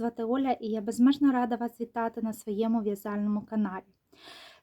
звати Оля і я безмежно рада вас вітати на своєму в'язальному каналі.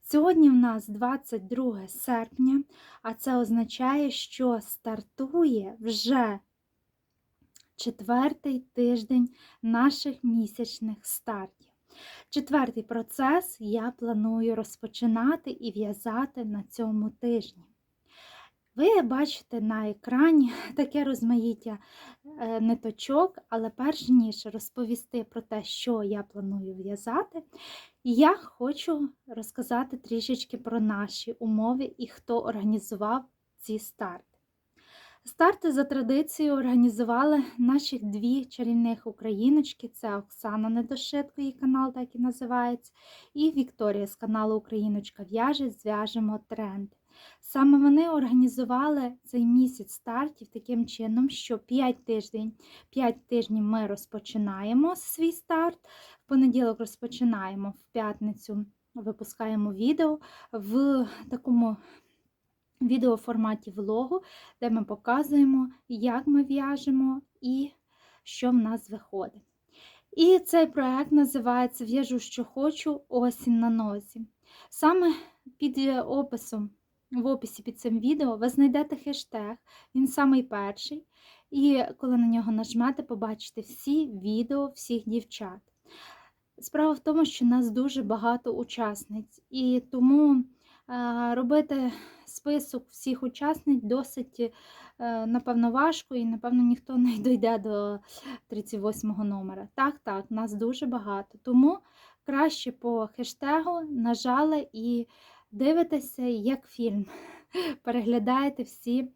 Сьогодні в нас 22 серпня, а це означає, що стартує вже четвертий тиждень наших місячних стартів. Четвертий процес я планую розпочинати і в'язати на цьому тижні. Ви бачите на екрані таке розмаїття е, ниточок, але перш ніж розповісти про те, що я планую в'язати, я хочу розказати трішечки про наші умови і хто організував ці старти. Старти за традицією організували наші дві чарівних україночки: це Оксана Недошитко, її канал так і називається, і Вікторія з каналу Україночка в'яже, зв'яжемо тренди. Саме вони організували цей місяць стартів таким чином, що 5 тиждень, 5 тижнів ми розпочинаємо свій старт. В понеділок розпочинаємо, в п'ятницю випускаємо відео в такому відеоформаті влогу, де ми показуємо, як ми в'яжемо і що в нас виходить. І цей проект називається В'яжу, що хочу, осінь на нозі. Саме під описом в описі під цим відео ви знайдете хештег, він самий перший. І коли на нього нажмете, побачите всі відео всіх дівчат. Справа в тому, що нас дуже багато учасниць, і тому е, робити список всіх учасниць досить, е, напевно, важко, і, напевно, ніхто не дійде до 38 го номера. Так, так, нас дуже багато. Тому краще по хештегу нажали і дивитеся як фільм. Переглядаєте всі е,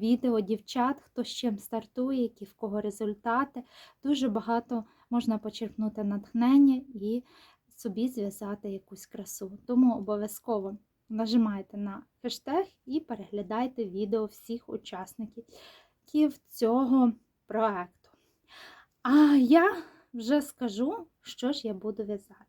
відео дівчат, хто з чим стартує, які в кого результати. Дуже багато можна почерпнути натхнення і собі зв'язати якусь красу. Тому обов'язково нажимайте на хештег і переглядайте відео всіх учасників цього проекту. А я вже скажу, що ж я буду в'язати.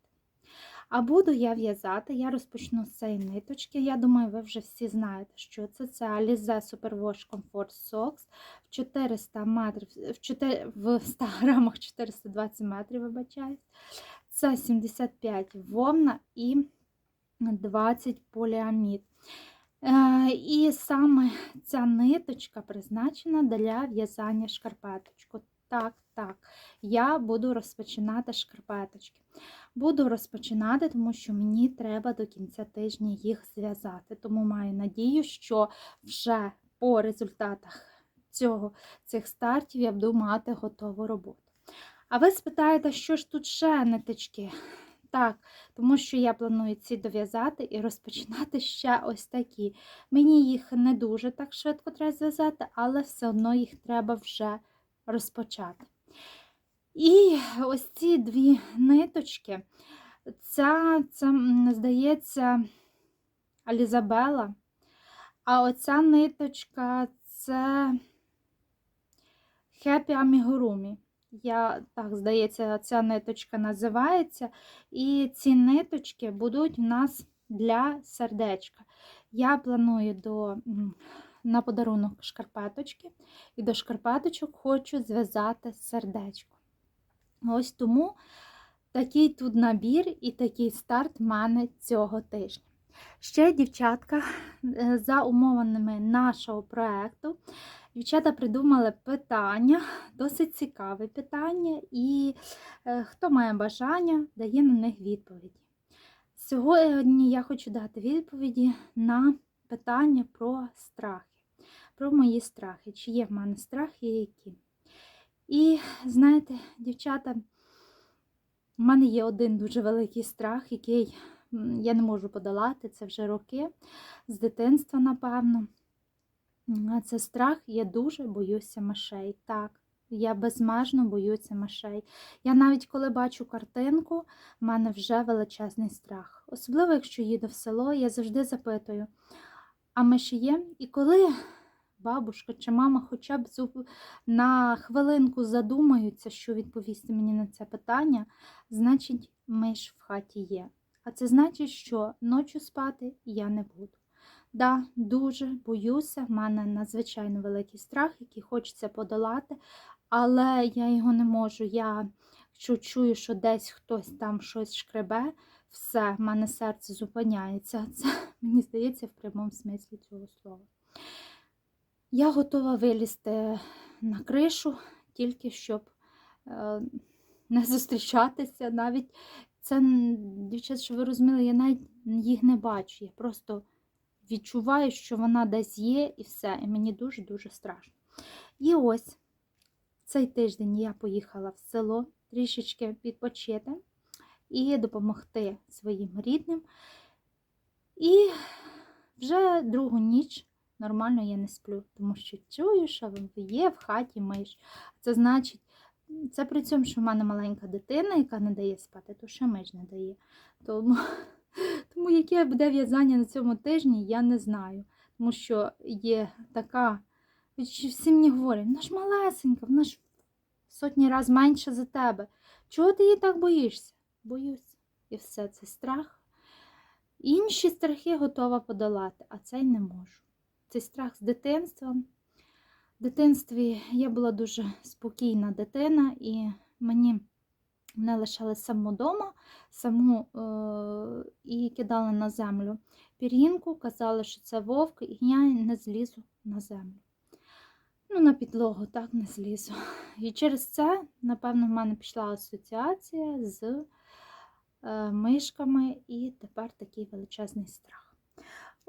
А буду я в'язати, я розпочну з цієї ниточки. Я думаю, ви вже всі знаєте, що це. Це Alize Superwash Comfort Socks в 400 метрів, в, 4, в 100 грамах 420 метрів, вибачаюсь. Це 75 вовна і 20 поліамід. Е, і саме ця ниточка призначена для в'язання шкарпеточку. Так, так, я буду розпочинати шкарпеточки. Буду розпочинати, тому що мені треба до кінця тижня їх зв'язати. Тому маю надію, що вже по результатах цього, цих стартів я буду мати готову роботу. А ви спитаєте, що ж тут ще ниточки? Так, тому що я планую ці дов'язати і розпочинати ще ось такі. Мені їх не дуже так швидко треба зв'язати, але все одно їх треба вже розпочати. І ось ці дві ниточки, ця, це, здається, Алізабела, а оця ниточка це Хепі Амігурумі. Я, так, здається, ця ниточка називається. І ці ниточки будуть в нас для сердечка. Я планую до, на подарунок шкарпеточки, і до шкарпеточок хочу зв'язати сердечко. Ось тому такий тут набір і такий старт в мене цього тижня. Ще, дівчатка, е, за умовами нашого проєкту, дівчата придумали питання, досить цікаве питання, і е, хто має бажання, дає на них відповіді. Сьогодні я хочу дати відповіді на питання про страхи, про мої страхи. Чи є в мене страхи які? І знаєте, дівчата, в мене є один дуже великий страх, який я не можу подолати, це вже роки з дитинства, напевно. Це страх, я дуже боюся мишей. Так, я безмежно боюся мишей. Я навіть коли бачу картинку, в мене вже величезний страх. Особливо, якщо їду в село, я завжди запитую, а миші є? І коли бабушка чи мама хоча б на хвилинку задумаються, що відповісти мені на це питання, значить, миш в хаті є. А це значить, що ночі спати я не буду. Да, дуже боюся, в мене надзвичайно великий страх, який хочеться подолати, але я його не можу. Я якщо чую, що десь хтось там щось шкребе, все, в мене серце зупиняється. Це мені здається в прямому смислі цього слова. Я готова вилізти на кришу, тільки щоб е, не зустрічатися. Навіть це, дівчат, що ви розуміли, я навіть їх не бачу. Я просто відчуваю, що вона десь є, і все. І мені дуже-дуже страшно. І ось цей тиждень я поїхала в село трішечки відпочити і допомогти своїм рідним. І вже другу ніч нормально я не сплю, тому що чую, що є в хаті миш. Це значить, це при цьому, що в мене маленька дитина, яка не дає спати, то ще миш не дає. Тому, тому яке буде в'язання на цьому тижні, я не знаю. Тому що є така, всі мені говорять, вона ж малесенька, вона ж сотні разів менше за тебе. Чого ти її так боїшся? Боюся. І все, це страх. Інші страхи готова подолати, а цей не можу. Цей страх з дитинства. В дитинстві я була дуже спокійна дитина, і мені мене лишали саму вдома, саму е- і кидали на землю пір'їнку, казали, що це вовк, і я не злізу на землю. Ну, на підлогу так не злізу. І через це, напевно, в мене пішла асоціація з е, мишками, і тепер такий величезний страх.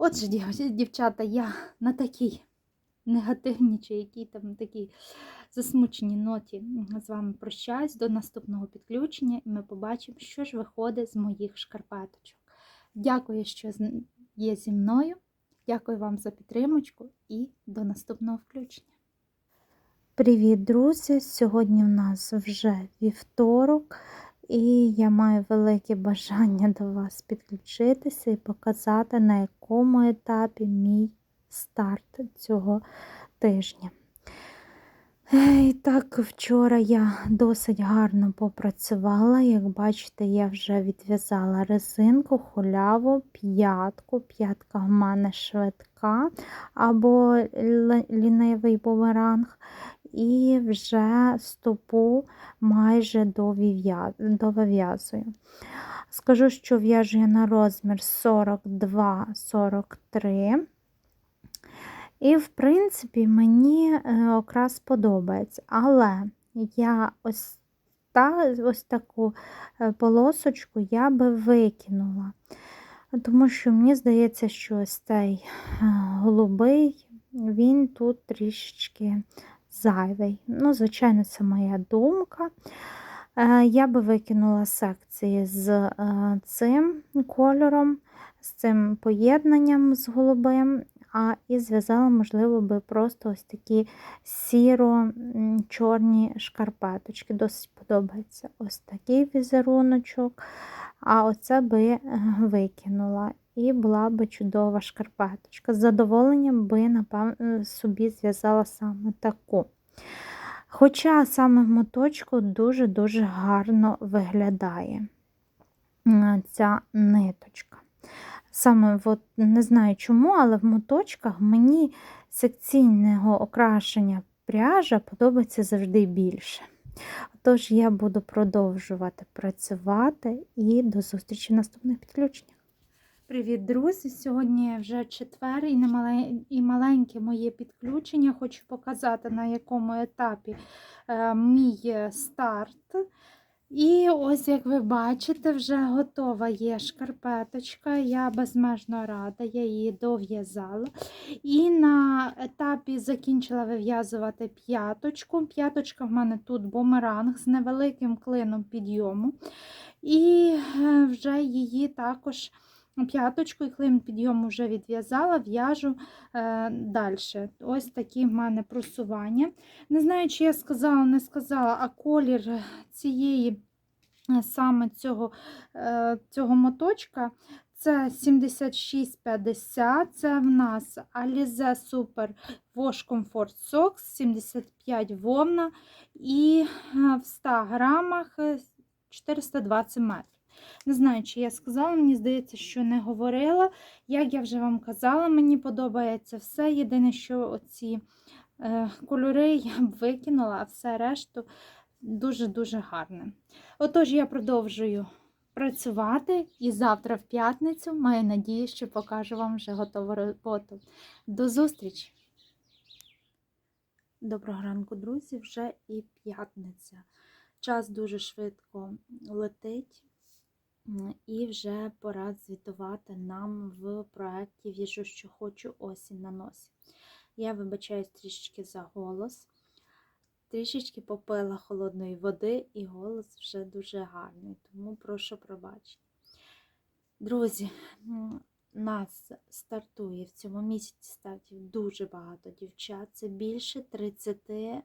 Отже, дівчата, я на такій негативній чи якій там такій засмученій ноті з вами прощаюсь до наступного підключення, і ми побачимо, що ж виходить з моїх шкарпеточок. Дякую, що є зі мною. Дякую вам за підтримочку і до наступного включення. Привіт, друзі! Сьогодні в нас вже вівторок, і я маю велике бажання до вас підключитися і показати, на якому етапі мій старт цього тижня. І так, вчора я досить гарно попрацювала. Як бачите, я вже відв'язала резинку, хуляву, п'ятку. П'ятка в мене швидка або лінивий бумеранг. І вже стопу майже довив'язую. Скажу, що в'яжу я на розмір 42-43. І, в принципі, мені е, окрас подобається. Але я ось, та, ось таку е, полосочку я би викинула. Тому що мені здається, що ось цей е, голубий, він тут трішечки зайвий. Ну, звичайно, це моя думка. Е, Я би викинула секції з е, цим кольором, з цим поєднанням з голубим, а і зв'язала, можливо, би просто ось такі сіро-чорні шкарпеточки. Досить подобається ось такий візеруночок. А оце би е, викинула. І була би чудова шкарпеточка. З задоволенням би, напевно, собі зв'язала саме таку. Хоча саме в моточку дуже-дуже гарно виглядає ця ниточка. Саме от, не знаю чому, але в моточках мені секційного окрашення пряжа подобається завжди більше. Тож я буду продовжувати працювати і до зустрічі в наступних підключеннях. Привіт, друзі! Сьогодні вже четвер і, немале- і маленьке моє підключення. Хочу показати, на якому етапі е, мій старт. І ось, як ви бачите, вже готова є шкарпеточка. Я безмежно рада, я її дов'язала. І на етапі закінчила вив'язувати п'яточку. П'яточка в мене тут бумеранг з невеликим клином підйому. І е, вже її також п'яточку і клин підйому вже відв'язала, в'яжу е, далі. Ось такі в мене просування. Не знаю, чи я сказала, не сказала, а колір цієї е, саме цього, е, цього моточка. Це 7650, це в нас Alize Super Wash Comfort Socks, 75 вовна і е, в 100 грамах е, 420 метрів. Не знаю, чи я сказала, мені здається, що не говорила. Як я вже вам казала, мені подобається все. Єдине, що оці Е, Кольори я б викинула, а все решту дуже-дуже гарне. Отож, я продовжую працювати і завтра в п'ятницю маю надію, що покажу вам вже готову роботу. До зустрічі! Доброго ранку, друзі! Вже і п'ятниця. Час дуже швидко летить, і вже пора звітувати нам в проєкті В'яжу, що хочу осінь на носі. Я вибачаюсь трішечки за голос. Трішечки попила холодної води, і голос вже дуже гарний, тому прошу пробачення. Друзі, нас стартує в цьому місяці стартів дуже багато дівчат. Це більше 35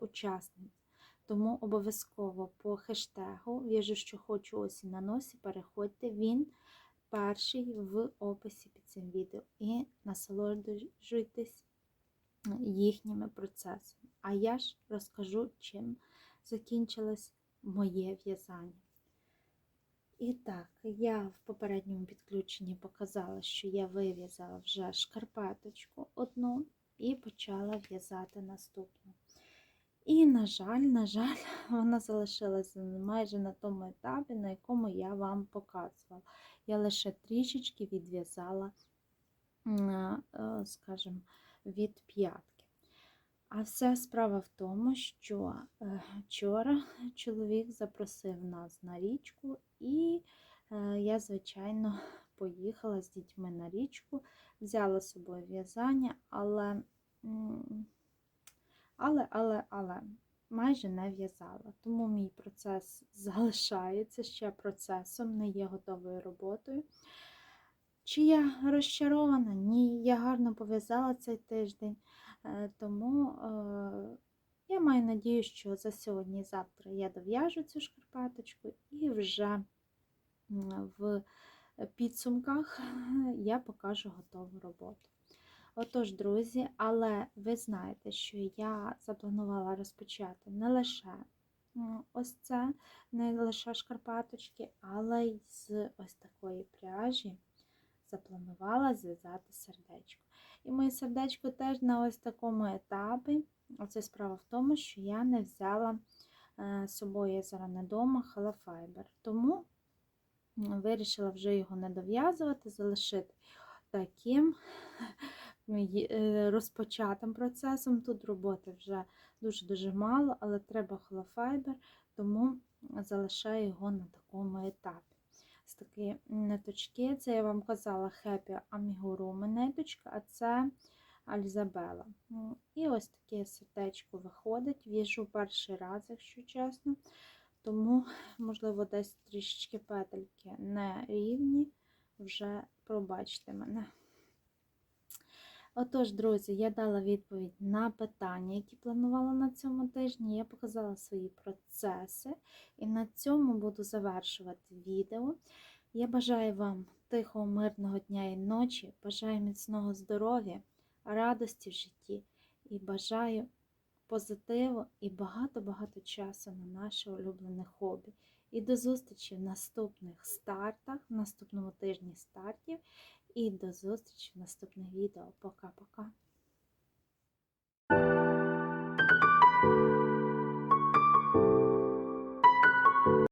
учасниць. Тому обов'язково по хештегу В'яжу, що хочу осінь на носі, переходьте. Він перший в описі під цим відео і насолоджуйтесь їхніми процесами. А я ж розкажу, чим закінчилось моє в'язання. І так, я в попередньому підключенні показала, що я вив'язала вже шкарпеточку одну і почала в'язати наступну. І, на жаль, на жаль, вона залишилася майже на тому етапі, на якому я вам показувала. Я лише трішечки відв'язала, скажімо, від п'ятки. А вся справа в тому, що е, вчора чоловік запросив нас на річку, і е, я, звичайно, поїхала з дітьми на річку, взяла з собою в'язання, але, але, але, але майже не в'язала. Тому мій процес залишається ще процесом, не є готовою роботою. Чи я розчарована? Ні, я гарно пов'язала цей тиждень, е, тому е, я маю надію, що за сьогодні і завтра я дов'яжу цю шкарпеточку і вже в підсумках я покажу готову роботу. Отож, друзі, але ви знаєте, що я запланувала розпочати не лише ось це, не лише шкарпеточки, але й з ось такої пряжі запланувала зв'язати сердечко. І моє сердечко теж на ось такому етапі. Оце справа в тому, що я не взяла з собою зараз не вдома халафайбер. Тому вирішила вже його не дов'язувати, залишити таким е, розпочатим процесом. Тут роботи вже дуже-дуже мало, але треба холофайбер, тому залишаю його на такому етапі ось такі ниточки. Це я вам казала Happy Amigurumi ниточка, а це Альзабела. І ось таке сердечко виходить. В'яжу перший раз, якщо чесно. Тому, можливо, десь трішечки петельки не рівні, вже пробачте мене. Отож, друзі, я дала відповідь на питання, які планувала на цьому тижні. Я показала свої процеси, і на цьому буду завершувати відео. Я бажаю вам тихого, мирного дня і ночі, бажаю міцного здоров'я, радості в житті і бажаю позитиву і багато-багато часу на наше улюблене хобі. І до зустрічі в наступних стартах, в наступному тижні стартів. І до зустрічі в наступних відео. Пока-пока.